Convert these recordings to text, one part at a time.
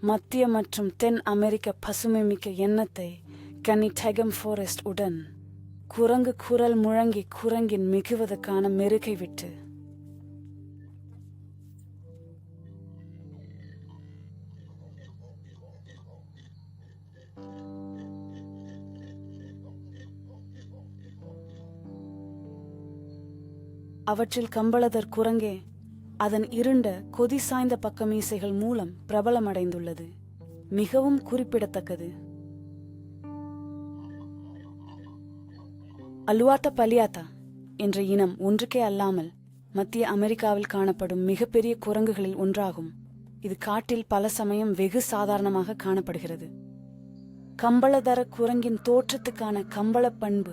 மத்திய மற்றும் தென் அமெரிக்க பசுமைமிக்க எண்ணத்தை கனி டெகம் ஃபாரஸ்ட் உடன் குரங்கு குரல் முழங்கி குரங்கின் மிகுவதற்கான மெருகை விட்டு. அவற்றில் கம்பளதர் குரங்கே அதன் இருண்ட கொதி சாய்ந்த பக்கமீசைகள் மூலம் பிரபலமடைந்துள்ளது. மிகவும் குறிப்பிடத்தக்கது. அலுவாட்டா பலியாத்தா என்ற இனம் ஒன்றுக்கே அல்லாமல் மத்திய அமெரிக்காவில் காணப்படும் மிகப்பெரிய குரங்குகளில் ஒன்றாகும். இது காட்டில் பல சமயம் வெகு சாதாரணமாக காணப்படுகிறது. கம்பளதர குரங்கின் தோற்றத்துக்கான கம்பள பண்பு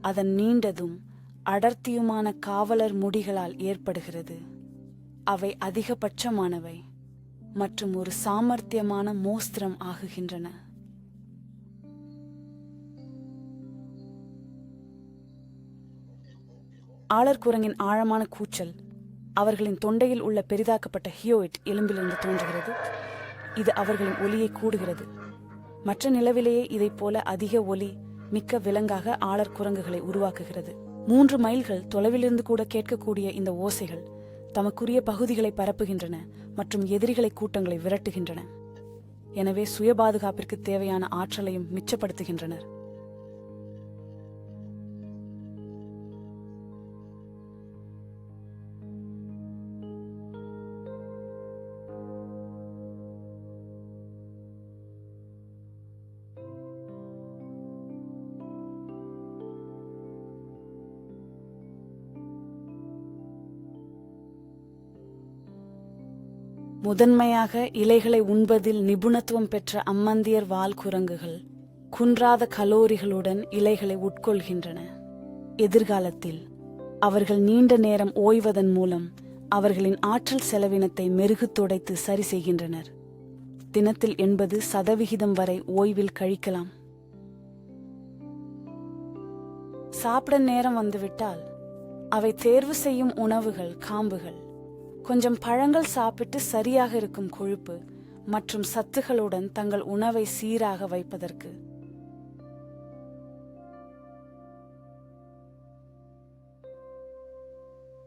அதன் நீண்டதும் அடர்த்தியுமான காவலர் முடிகளால் ஏற்படுகிறது. அவை அதிகபட்சமானவை மற்றும் ஒரு சாமர்த்தியமான மோஸ்திரம் ஆகுகின்றன. ஆளர் குரங்கின் ஆழமான கூச்சல் அவர்களின் தொண்டையில் உள்ள பெரிதாக்கப்பட்ட ஹியோயிட் எலும்பிலிருந்து தோன்றுகிறது. இது அவர்களின் ஒலியை கூடுகிறது. மற்ற நிலவிலேயே இதைப் போல அதிக ஒலி மிக்க விலங்காக ஆளர் குரங்குகளை உருவாக்குகிறது. மூன்று மைல்கள் தொலைவிலிருந்து கூட கேட்கக்கூடிய இந்த ஓசைகள் தமக்குரிய பகுதிகளை பரப்புகின்றன மற்றும் எதிரிகளை கூட்டங்களை விரட்டுகின்றன. எனவே சுய பாதுகாப்பிற்கு தேவையான ஆற்றலையும் மிச்சப்படுத்துகின்றனர். முதன்மையாக இலைகளை உண்பதில் நிபுணத்துவம் பெற்ற அம்மந்தியர் வால் குரங்குகள் குன்றாத கலோரிகளுடன் இலைகளை உட்கொள்கின்றன. எதிர்காலத்தில் அவர்கள் நீண்ட நேரம் ஓய்வதன் மூலம் அவர்களின் ஆற்றல் செலவினத்தை மெருகு துடைத்து சரி செய்கின்றனர். தினத்தில் எண்பது சதவிகிதம் வரை ஓய்வில் கழிக்கலாம். சாப்பிட நேரம் வந்துவிட்டால் அவை தேர்வு செய்யும் உணவுகள் காம்புகள். கொஞ்சம் பழங்கள் சாப்பிட்டு சரியாக இருக்கும் கொழுப்பு மற்றும் சத்துகளுடன் தங்கள் உணவை சீராக வைப்பதற்கு.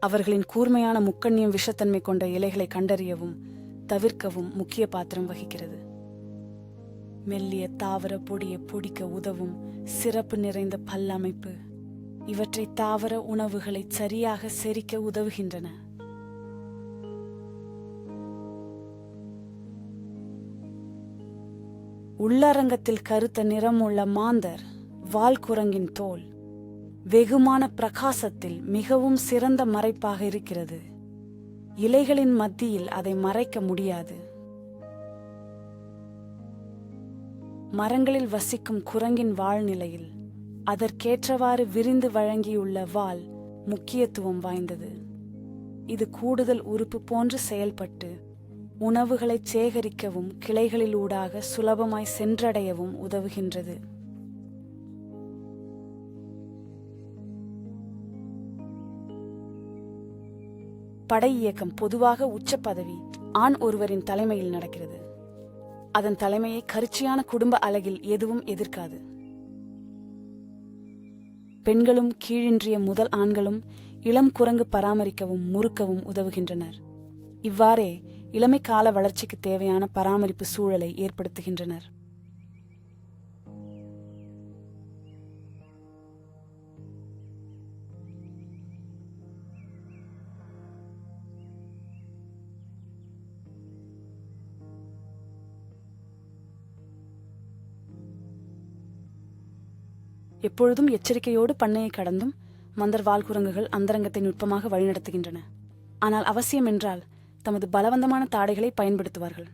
அவர்களின் கூர்மையான முக்கண்ணியம் விஷத்தன்மை கொண்ட இலைகளை கண்டறியவும் தவிர்க்கவும் முக்கிய பாத்திரம் வகிக்கிறது. மெல்லிய தாவர பொடியை பொடிக்க உதவும் சிறப்பு நிறைந்த பல்லமைப்பு இவற்றை தாவர உணவுகளை சரியாக செரிக்க உதவுகின்றன. உள்ளரங்கத்தில் கருத்த நிறமுள்ள மாந்தர் வால்குரங்கின் தோல் வெகுமான பிரகாசத்தில் மிகவும் சிறந்த மறைப்பாக இருக்கிறது. இலைகளின் மத்தியில் அதை மறைக்க முடியாது. மரங்களில் வசிக்கும் குரங்கின் வாழ்நிலையில் அதற்கேற்றவாறு விரிந்து வழங்கியுள்ள வால் முக்கியத்துவம் வாய்ந்தது. இது கூடுதல் உறுப்பு போன்று செயல்பட்டு உணவுகளை சேகரிக்கவும் கிளைகளிலூடாக சுலபமாய் சென்றடையவும் உதவுகின்றது. படை இயக்கம் பொதுவாக உச்ச பதவி ஆண் ஒருவரின் தலைமையில் நடக்கிறது. அதன் தலைமையை கரிச்சியான குடும்ப அழகில் எதுவும் எதிர்க்காது. பெண்களும் கீழின்றிய முதல் ஆண்களும் இளம் குரங்கு பராமரிக்கவும் முறுக்கவும் உதவுகின்றனர். இவ்வாறே இளமை கால வளர்ச்சிக்கு தேவையான பராமரிப்பு சூழலை ஏற்படுத்துகின்றனர். எப்பொழுதும் எச்சரிக்கையோடு பண்ணையை கடந்தும் மந்தர் குரங்குகள் அந்தரங்கத்தை நுட்பமாக வழிநடத்துகின்றன. ஆனால் அவசியம் என்றால் தமது பலவந்தமான தாடைகளை பயன்படுத்துவார்கள்.